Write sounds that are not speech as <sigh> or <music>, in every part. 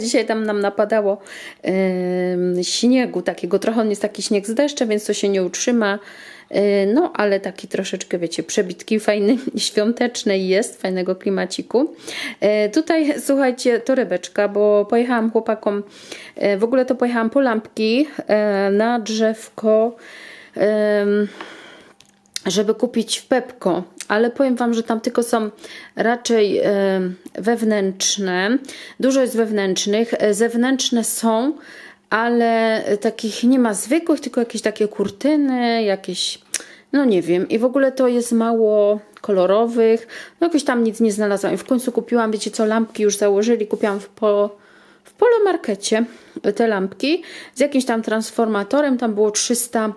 dzisiaj tam nam napadało em, śniegu takiego, trochę on jest taki śnieg z deszczem, więc to się nie utrzyma. E, No, ale taki troszeczkę, wiecie, przebitki fajny, świąteczny jest, fajnego klimaciku. E, Tutaj, słuchajcie, torebeczka, bo pojechałam chłopakom, e, w ogóle to pojechałam po lampki na drzewko. Żeby kupić w Pepko, ale powiem Wam, że tam tylko są raczej e, wewnętrzne. Dużo jest wewnętrznych. E, Zewnętrzne są, ale takich nie ma zwykłych, tylko jakieś takie kurtyny, jakieś, no nie wiem. I w ogóle to jest mało kolorowych. No jakoś tam nic nie znalazłam. I w końcu kupiłam, wiecie co, lampki już założyli. Kupiłam w po w polomarkecie te lampki z jakimś tam transformatorem. Tam było 300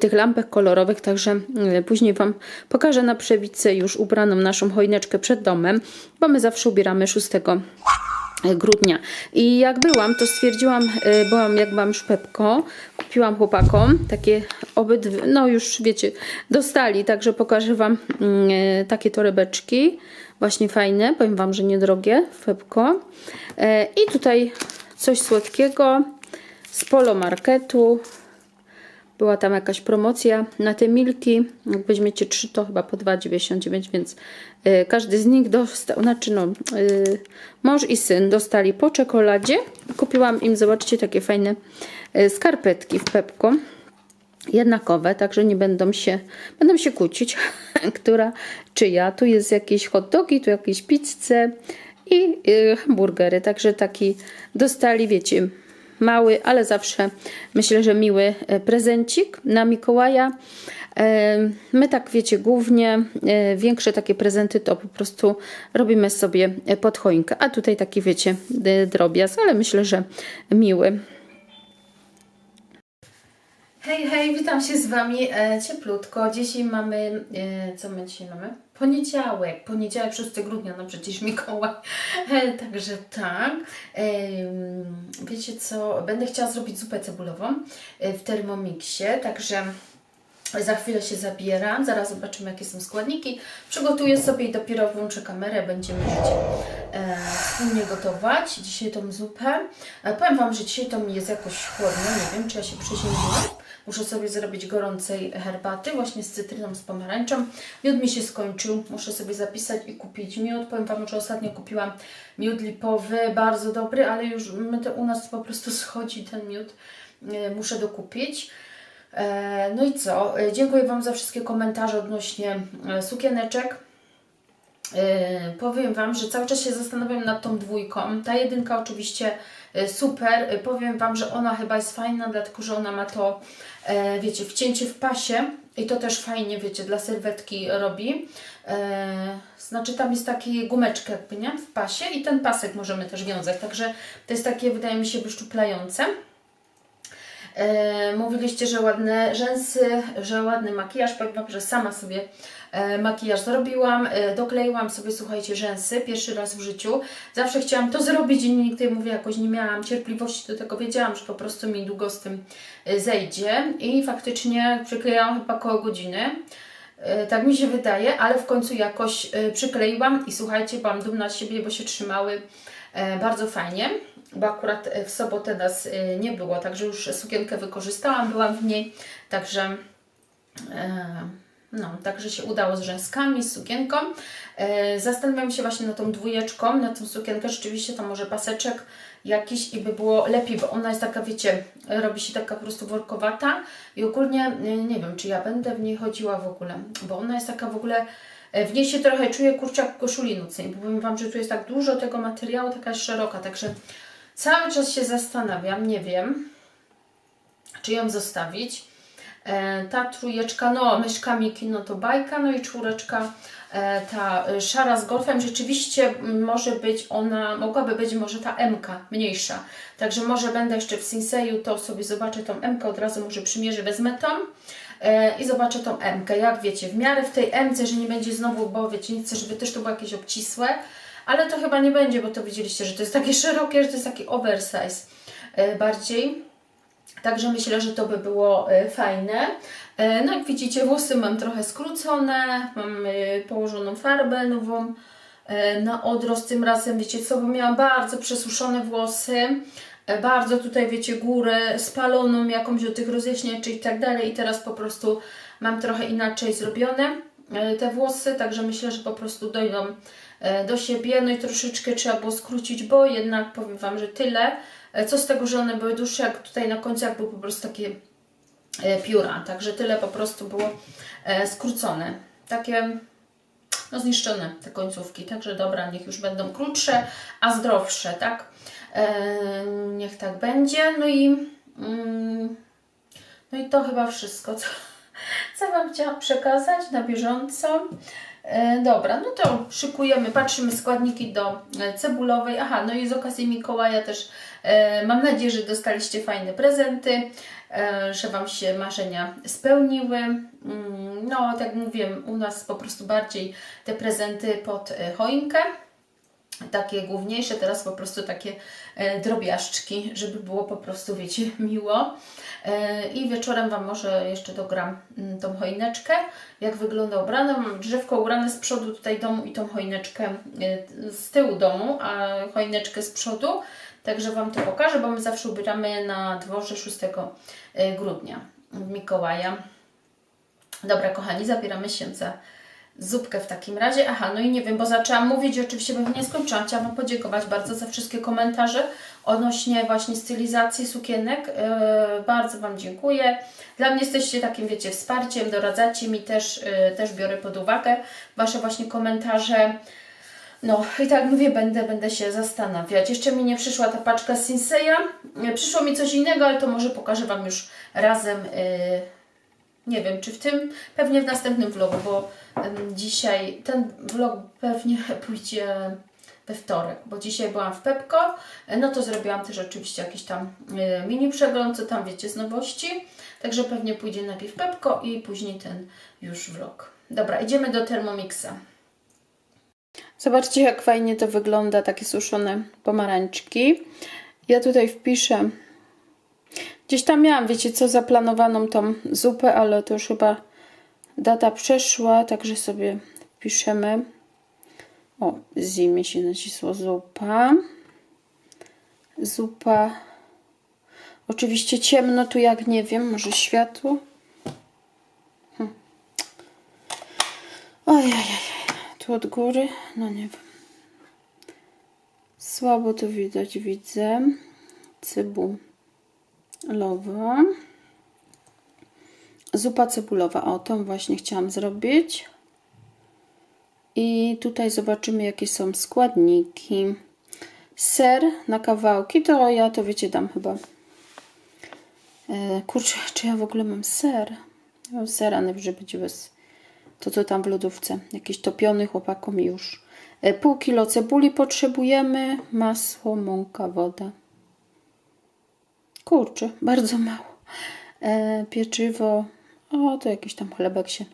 tych lampek kolorowych, także y, później Wam pokażę na przewicy już ubraną naszą choineczkę przed domem, bo my zawsze ubieramy 6 grudnia. I jak byłam, to stwierdziłam, y, byłam jak byłam już Pepko, kupiłam chłopakom takie obydwie, no już wiecie, dostali, także pokażę Wam y, takie torebeczki, właśnie fajne, powiem Wam, że niedrogie Pepko. E, I tutaj coś słodkiego z Polo Marketu, była tam jakaś promocja na te milki. Jak weźmiecie 3, to chyba po 2,99, więc y, każdy z nich dostał, znaczy no, y, mąż i syn dostali po czekoladzie. Kupiłam im, zobaczcie, takie fajne y, skarpetki w Pepko. Jednakowe, także nie będą się, będą się kłócić, <laughs> która czyja. Tu jest jakieś hot dogi, tu jakieś pizze i y, hamburgery. Także taki dostali, wiecie, mały, ale zawsze myślę, że miły e, prezencik na Mikołaja. E, My tak wiecie, głównie e, większe takie prezenty to po prostu robimy sobie pod choinkę, a tutaj taki wiecie, drobiazg, ale myślę, że miły. Hej, hej, witam się z Wami e, cieplutko. Dzisiaj mamy, e, co my dzisiaj mamy? Poniedziałek, poniedziałek 6 grudnia, no przecież Mikołaj. E, także tak. E, wiecie co, będę chciała zrobić zupę cebulową e, w Thermomixie, także za chwilę się zabieram, zaraz zobaczymy jakie są składniki. Przygotuję sobie i dopiero włączę kamerę, będziemy wiecie, e, wspólnie gotować dzisiaj tą zupę. E, powiem Wam, że dzisiaj to mi jest jakoś chłodno, nie wiem czy ja się przeziębiłam. Muszę sobie zrobić gorącej herbaty, właśnie z cytryną, z pomarańczą. Miód mi się skończył, muszę sobie zapisać i kupić miód. Powiem Wam, że ostatnio kupiłam miód lipowy, bardzo dobry, ale już u nas po prostu <laughs> schodzi ten miód. E, Muszę dokupić. E, No i co? E, Dziękuję Wam za wszystkie komentarze odnośnie sukieneczek. E, Powiem Wam, że cały czas się zastanawiam nad tą dwójką. Ta jedynka oczywiście e, super. E, Powiem Wam, że ona chyba jest fajna, dlatego że ona ma to, wiecie, wcięcie w pasie i to też fajnie, wiecie, dla serwetki robi. Znaczy tam jest taki gumeczka jakby, nie? W pasie i ten pasek możemy też wiązać, także to jest takie, wydaje mi się, wyszczuplające. Mówiliście, że ładne rzęsy, że ładny makijaż. Powiem Wam, że sama sobie makijaż zrobiłam. E, dokleiłam sobie, słuchajcie, rzęsy pierwszy raz w życiu. Zawsze chciałam to zrobić i nigdy, mówię, jakoś nie miałam cierpliwości do tego. Wiedziałam, że po prostu mi długo z tym e, zejdzie. I faktycznie przyklejałam chyba koło godziny. E, Tak mi się wydaje, ale w końcu jakoś e, przykleiłam i słuchajcie, byłam dumna z siebie, bo się trzymały e, bardzo fajnie, bo akurat e, w sobotę nas e, nie było, także już sukienkę wykorzystałam, byłam w niej, także e, no, także się udało z rzęskami, z sukienką. E, Zastanawiam się właśnie nad tą dwójeczką, na tą sukienkę, rzeczywiście tam może paseczek jakiś i by było lepiej, bo ona jest taka, wiecie, robi się taka po prostu workowata i ogólnie e, nie wiem, czy ja będę w niej chodziła w ogóle, bo ona jest taka w ogóle, e, w niej się trochę czuję kurczak koszuli nocnej, bo powiem Wam, że tu jest tak dużo tego materiału, taka jest szeroka, także cały czas się zastanawiam, nie wiem, czy ją zostawić. E, ta trójeczka, no myszka Miki, no to bajka, no i czwóreczka, e, ta e, szara z golfem, rzeczywiście może być ona, mogłaby być może ta MK mniejsza, także może będę jeszcze w Sinseju, to sobie zobaczę tą MK, od razu może przymierzę, wezmę e, i zobaczę tą MK, jak wiecie, w miarę w tej MC, że nie będzie znowu, bo wiecie, nie chcę, żeby też to było jakieś obcisłe, ale to chyba nie będzie, bo to widzieliście, że to jest takie <laughs> szerokie, że to jest taki oversize bardziej. Także myślę, że to by było e, fajne. E, No jak widzicie, włosy mam trochę skrócone, mam e, położoną farbę nową na odrost tym razem, wiecie co, bo miałam bardzo przesuszone włosy, bardzo tutaj, wiecie, górę spaloną jakąś do tych rozjaśniaczy i tak dalej i teraz po prostu mam trochę inaczej zrobione te włosy, także myślę, że po prostu dojdą do siebie, no i troszeczkę trzeba było skrócić, bo jednak powiem Wam, że tyle, co z tego, że one były dłuższe, jak tutaj na końcu, jak były po prostu takie e, pióra, także tyle po prostu było e, skrócone, takie no zniszczone te końcówki, także dobra, niech już będą krótsze, a zdrowsze, tak? E, niech tak będzie, no i mm, no i to chyba wszystko, co, co Wam chciałam przekazać na bieżąco. E, dobra, no to szykujemy, patrzymy składniki do e, cebulowej. Aha, no i z okazji Mikołaja też e, mam nadzieję, że dostaliście fajne prezenty, że Wam się marzenia spełniły. Mm, no, tak jak mówiłem, u nas po prostu bardziej te prezenty pod choinkę takie główniejsze, teraz po prostu takie e, drobiażdżki, żeby było po prostu, wiecie, <laughs> miło. E, I wieczorem Wam może jeszcze dogram mm, tą choineczkę, jak wygląda ubrana. Mam drzewko ubrane z przodu tutaj domu i tą choineczkę e, z tyłu domu, a choineczkę z przodu. Także Wam to pokażę, bo my zawsze ubieramy na dworze 6 e, grudnia w Mikołaja. Dobra, kochani, zabieramy się za zupkę w takim razie. Aha, no i nie wiem, bo zaczęłam mówić i oczywiście bym nie skończyłam. Chciałam Wam podziękować bardzo za wszystkie komentarze odnośnie właśnie stylizacji sukienek. Yy, bardzo Wam dziękuję. Dla mnie jesteście takim, wiecie, wsparciem, doradzacie mi też, yy, też biorę pod uwagę Wasze właśnie komentarze. No i tak mówię, będę, będę się zastanawiać. Jeszcze mi nie przyszła ta paczka Sinseya. Yy, Przyszło mi coś innego, ale to może pokażę Wam już razem. Yy, nie wiem, czy w tym, pewnie w następnym vlogu, bo dzisiaj ten vlog pewnie <laughs> pójdzie we wtorek, bo dzisiaj byłam w Pepko, e, no to zrobiłam też oczywiście jakiś tam e, mini przegląd, co tam wiecie z nowości, także pewnie pójdzie najpierw Pepko i później ten już vlog. Dobra, idziemy do Thermomixa. Zobaczcie, jak fajnie to wygląda, takie suszone pomarańczki. Ja tutaj wpiszę Gdzieś tam miałam, wiecie co, zaplanowaną tą zupę, ale to już chyba data przeszła, także sobie wpiszemy. O, zimie się nacisło zupa. Zupa. Oczywiście ciemno tu jak nie wiem, może światło. Hm. Ojej, tu od góry, no nie wiem. Słabo to widać, widzę. Cybu lowa. Zupa cebulowa. O, tą właśnie chciałam zrobić. I tutaj zobaczymy, jakie są składniki. Ser na kawałki, to ja to wiecie, dam chyba. E, kurczę, czy ja w ogóle mam ser? Ja mam sera, najwyżej będzie bez to, co tam w lodówce. Jakiś topiony chłopakom już. E, pół kilo cebuli potrzebujemy, masło, mąka, woda. Kurczę, bardzo mało. E, pieczywo, o to jakiś tam chlebek się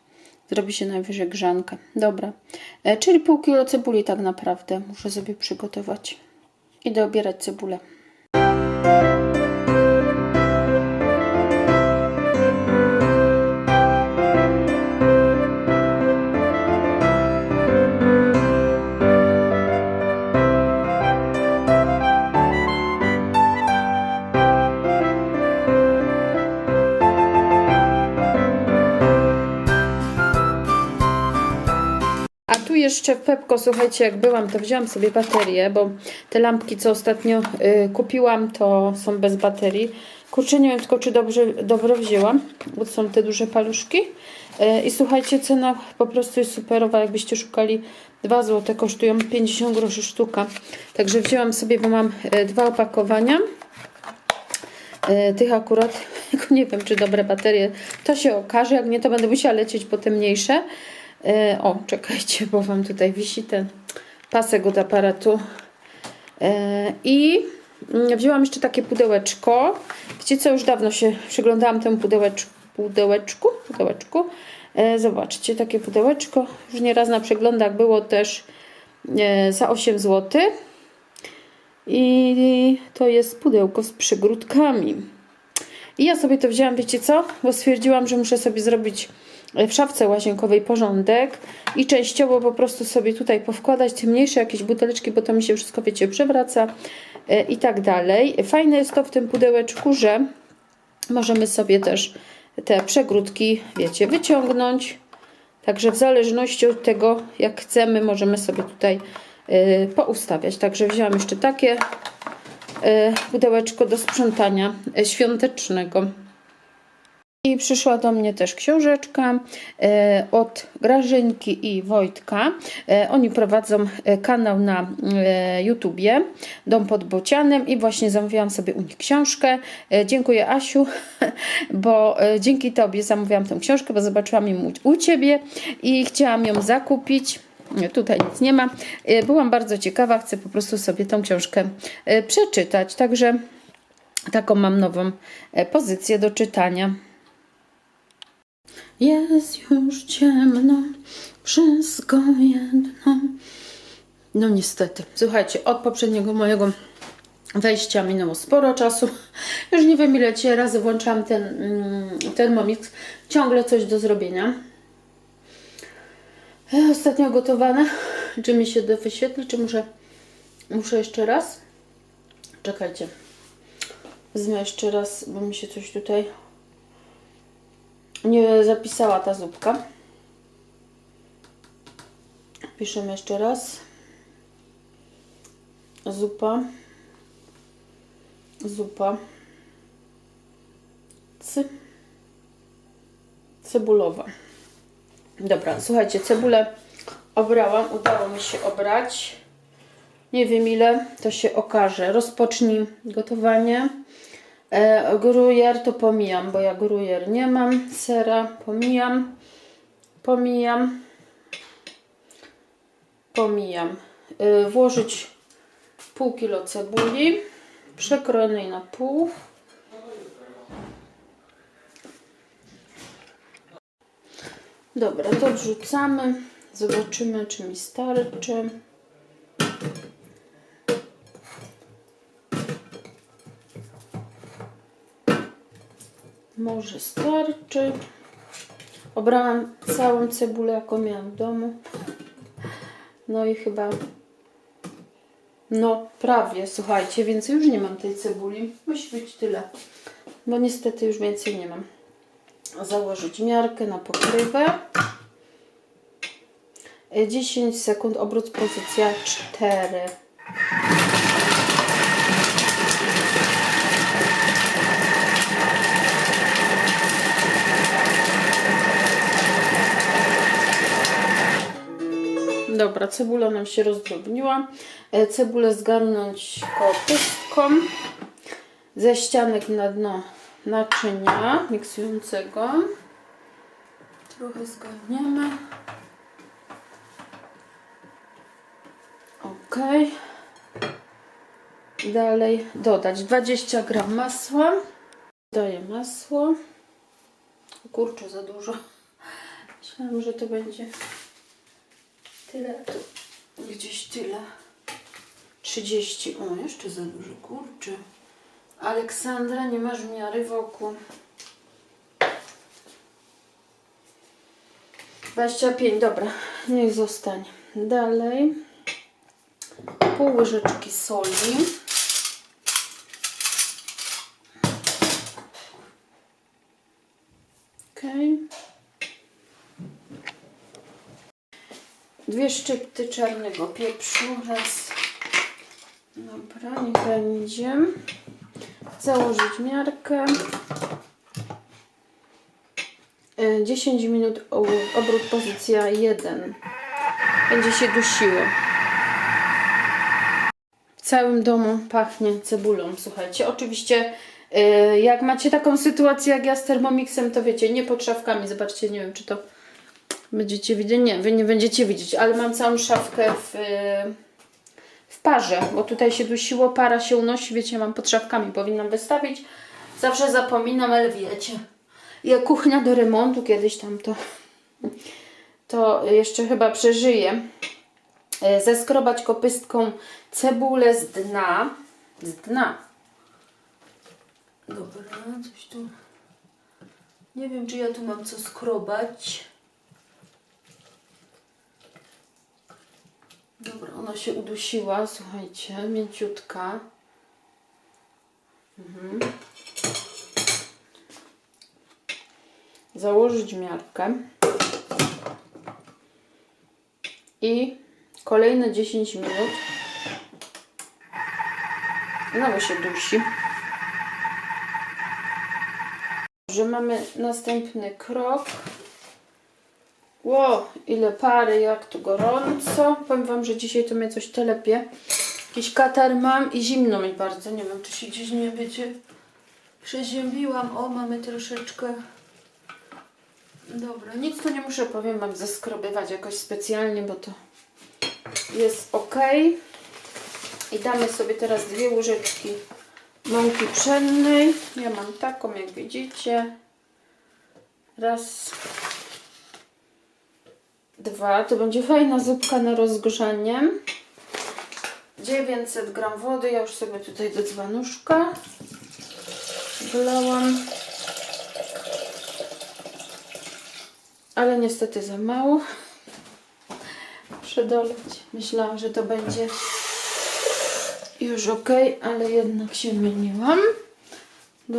zrobi się najwyżej grzankę. Dobra, e, czyli pół kilo cebuli tak naprawdę muszę sobie przygotować. Idę obierać cebulę. Jeszcze Pepko, słuchajcie, jak byłam, to wzięłam sobie baterię, bo te lampki, co ostatnio y, kupiłam, to są bez baterii. Kurczę, nie wiem tylko, czy dobrze, dobrze wzięłam, bo to są te duże paluszki. Y, I słuchajcie, cena po prostu jest superowa. Jakbyście szukali 2 zł, kosztują 50 groszy sztuka. Także wzięłam sobie, bo mam y, dwa opakowania. Y, tych akurat, <laughs> nie wiem, czy dobre baterie. To się okaże, jak nie, to będę musiała lecieć po te mniejsze. E, o, czekajcie, bo Wam tutaj wisi ten pasek od aparatu. E, I mm, wzięłam jeszcze takie pudełeczko. Wiecie co, już dawno się przyglądałam temu pudełeczku. Pudełeczku, pudełeczku. Zobaczcie, takie pudełeczko. Już nieraz na przeglądach było też e, za 8 zł. I to jest pudełko z przygródkami. I ja sobie to wzięłam, wiecie co? Bo stwierdziłam, że muszę sobie zrobić w szafce łazienkowej porządek i częściowo po prostu sobie tutaj powkładać te mniejsze jakieś buteleczki, bo to mi się wszystko, wiecie, przewraca e, i tak dalej. Fajne jest to w tym pudełeczku, że możemy sobie też te przegródki, wiecie, wyciągnąć. Także w zależności od tego, jak chcemy, możemy sobie tutaj y, poustawiać. Także wzięłam jeszcze takie y, pudełeczko do sprzątania świątecznego. I przyszła do mnie też książeczka e, od Grażynki i Wojtka. E, oni prowadzą e, kanał na YouTubie Dom pod Bocianem i właśnie zamówiłam sobie u nich książkę. Dziękuję Asiu, <laughs> bo dzięki Tobie zamówiłam tę książkę, bo zobaczyłam ją u, Ciebie i chciałam ją zakupić. Tutaj nic nie ma. Byłam bardzo ciekawa, chcę po prostu sobie tą książkę przeczytać. Także taką mam nową pozycję do czytania. Jest już ciemno, wszystko jedno. No niestety. Słuchajcie, od poprzedniego mojego wejścia minęło sporo czasu. Już nie wiem ile cię razy włączałam ten mm. Ciągle coś do zrobienia. E, Ostatnio gotowane. Czy mi się wyświetli, czy muszę, muszę jeszcze raz? Czekajcie. Wezmę jeszcze raz, bo mi się coś tutaj nie zapisała ta zupka. Piszemy jeszcze raz. Zupa. Zupa. Cebulowa. Dobra, słuchajcie, cebulę obrałam. Udało mi się obrać. Nie wiem ile, to się okaże. Rozpocznij gotowanie. E, to pomijam, bo ja grujer nie mam. Sera pomijam. Pomijam. Pomijam. E, włożyć pół kilo cebuli przekrojonej na pół. Dobra, to wrzucamy. Zobaczymy, czy mi starczy. Może starczy. Obrałam całą cebulę, jaką miałam w domu. No i chyba. No, prawie, słuchajcie, więcej już nie mam tej cebuli. Musi być tyle. Bo niestety już więcej nie mam. Założyć miarkę na pokrywę. E, 10 sekund, obrót pozycja 4. Dobra, cebula nam się rozdrobniła. E, Cebulę zgarnąć kopystką. Ze ścianek na dno naczynia miksującego. Trochę zgarniemy. Ok. Dalej dodać 20 gram masła. Daję masło. Kurczę, za dużo. Myślałam, że to będzie tyle. Gdzieś tyle. 30. O, jeszcze za dużo. Kurczę. Aleksandra, nie masz miary wokół. 25, dobra, niech zostanie. Dalej. Pół łyżeczki soli. Okej. Dwie szczypty czarnego pieprzu. Raz. Dobra, niech będzie. Założyć miarkę. E, 10 minut o- obrót pozycja 1. Będzie się dusiło. W całym domu pachnie cebulą, słuchajcie. Oczywiście, e, jak macie taką sytuację jak ja z Thermomixem, to wiecie, nie pod szafkami. Zobaczcie, nie wiem, czy to będziecie widzieć. Nie, wy nie będziecie widzieć, ale mam całą szafkę w, w parze, bo tutaj się dusiło, para się unosi, wiecie, mam pod szafkami, powinnam wystawić. Zawsze zapominam, ale wiecie. Jak kuchnia do remontu kiedyś tam to, to jeszcze chyba przeżyję. E, Zeskrobać kopystką cebulę z dna. Z dna. Dobra, coś tu Nie wiem, czy ja tu mam co skrobać. Dobra, ona się udusiła, słuchajcie, mięciutka. Mhm. Założyć miarkę. I kolejne 10 minut. Znowu się dusi. Że mamy następny krok. Ło, ile pary, jak tu gorąco. Powiem Wam, że dzisiaj to mnie coś telepie. Jakiś katar mam i zimno mi bardzo. Nie wiem, czy się gdzieś nie będzie. Przeziębiłam. O, mamy troszeczkę. Dobra, nic tu nie muszę, powiem Wam, zeskrobywać jakoś specjalnie, bo to jest ok. I damy sobie teraz dwie łyżeczki mąki pszennej. Ja mam taką, jak widzicie. Raz. Dwa. To będzie fajna zupka na rozgrzanie. 900 gram wody. Ja już sobie tutaj do dzbanuszka wlałam. Ale niestety za mało. Muszę doleć. Myślałam, że to będzie już ok, ale jednak się myliłam. Do...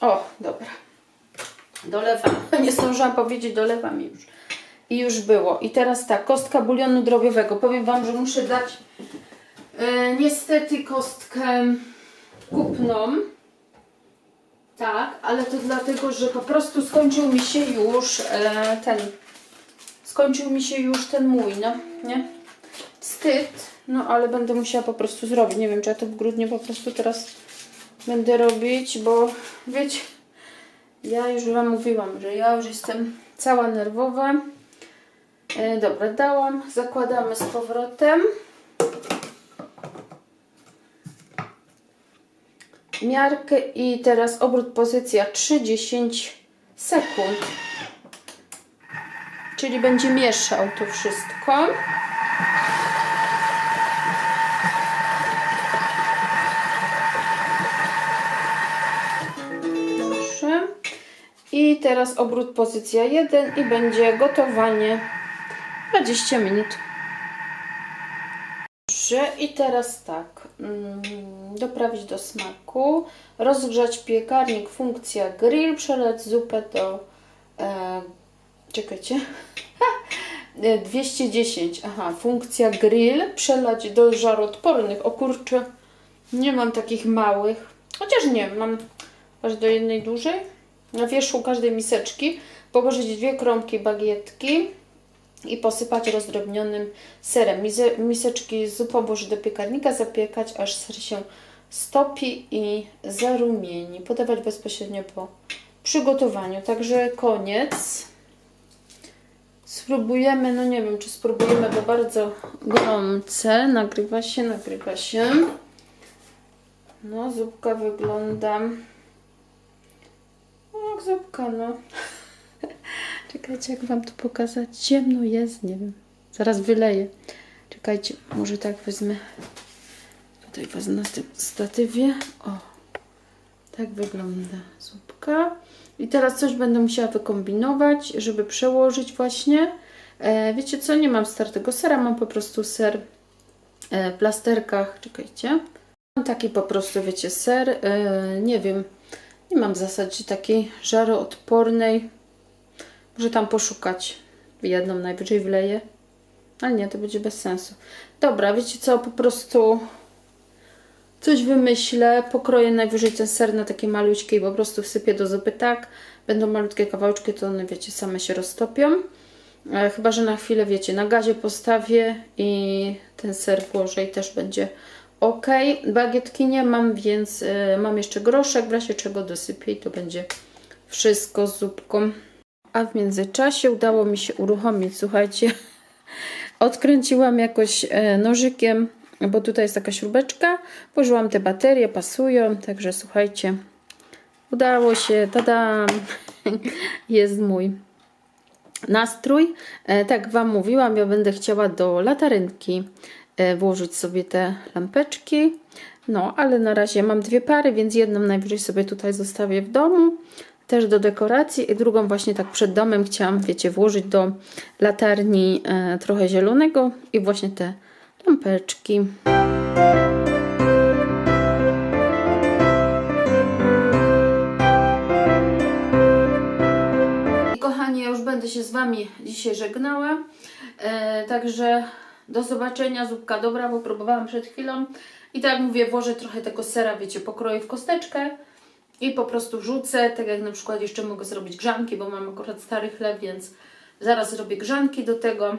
O, dobra. Dolewam. Nie zdążyłam powiedzieć, dolewam już. I już było. I teraz tak, kostka bulionu drobiowego. Powiem Wam, że muszę dać e, niestety kostkę kupną. Tak, ale to dlatego, że po prostu skończył mi się już e, ten. Skończył mi się już ten mój, no, nie? Wstyd, no ale będę musiała po prostu zrobić. Nie wiem, czy ja to w grudniu po prostu teraz będę robić, bo wiecie, ja już Wam mówiłam, że ja już jestem cała nerwowa. E, dobra, dałam, zakładamy z powrotem. Miarkę i teraz obrót pozycja 3-10 sekund. Czyli będzie mieszał to wszystko. Teraz obrót pozycja 1 i będzie gotowanie. 20 minut. Dobrze, i teraz tak, mm, doprawić do smaku, rozgrzać piekarnik, funkcja grill, przelać zupę do, e, czekajcie, <laughs> E, 210, aha, funkcja grill, przelać do żaroodpornych, o kurczę, nie mam takich małych, chociaż nie, mam aż do jednej dużej, na wierzchu każdej miseczki położyć dwie kromki bagietki, i posypać rozdrobnionym serem. Mise- Miseczki zupą włożyć do piekarnika, zapiekać aż ser się stopi i zarumieni. Podawać bezpośrednio po przygotowaniu. Także koniec. Spróbujemy, no nie wiem czy spróbujemy, bo bardzo gorące. Nagrywa się, nagrywa się. No, zupka wygląda no, jak zupka, no. <laughs> Czekajcie, jak Wam to pokazać. Ciemno jest, nie wiem. Zaraz wyleję. Czekajcie, może tak wezmę. Tutaj wezmę na tym statywie. O, tak wygląda zupka. I teraz coś będę musiała wykombinować, żeby przełożyć właśnie. E, wiecie co, nie mam startego sera, mam po prostu ser e, w plasterkach. Czekajcie. Mam taki po prostu, wiecie, ser. E, nie wiem, nie mam w zasadzie takiej żaroodpornej. Może tam poszukać. Jedną najwyżej wleję. Ale nie, to będzie bez sensu. Dobra, wiecie co, po prostu coś wymyślę. Pokroję najwyżej ten ser na takie maluśkie i po prostu wsypię do zupy tak. Będą malutkie kawałeczki, to one, wiecie, same się roztopią. E, chyba, że na chwilę, wiecie, na gazie postawię i ten ser włożę i też będzie ok. Bagietki nie mam, więc e, mam jeszcze groszek, w razie czego dosypię i to będzie wszystko z zupką. A w międzyczasie udało mi się uruchomić, słuchajcie, <laughs> odkręciłam jakoś e, nożykiem, bo tutaj jest taka śrubeczka, włożyłam te baterie, pasują, także słuchajcie, udało się, tada, <laughs> jest mój nastrój. E, tak Wam mówiłam, ja będę chciała do latarynki włożyć sobie te lampeczki. No, ale na razie mam dwie pary, więc jedną najwyżej sobie tutaj zostawię w domu, też do dekoracji, i drugą właśnie tak przed domem chciałam, wiecie, włożyć do latarni e, trochę zielonego i właśnie te lampeczki. I kochani, ja już będę się z Wami dzisiaj żegnała. E, także do zobaczenia. Zupka dobra, bo próbowałam przed chwilą. I tak jak mówię, włożę trochę tego sera, wiecie, pokroję w kosteczkę i po prostu rzucę. Tak jak na przykład jeszcze mogę zrobić grzanki, bo mam akurat stary chleb, więc zaraz zrobię grzanki do tego.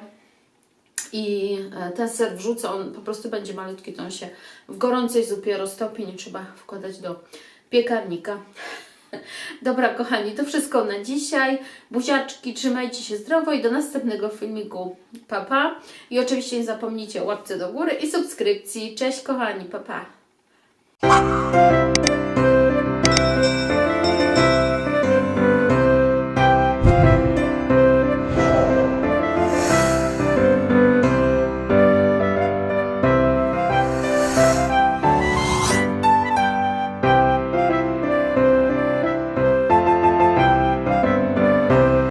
I e, ten ser wrzucę, on po prostu będzie malutki, to on się w gorącej zupie roztopi, nie trzeba wkładać do piekarnika. <laughs> Dobra, kochani, to wszystko na dzisiaj. Buziaczki, trzymajcie się zdrowo i do następnego filmiku. Pa, pa. I oczywiście nie zapomnijcie o łapce do góry i subskrypcji. Cześć, kochani, pa, pa.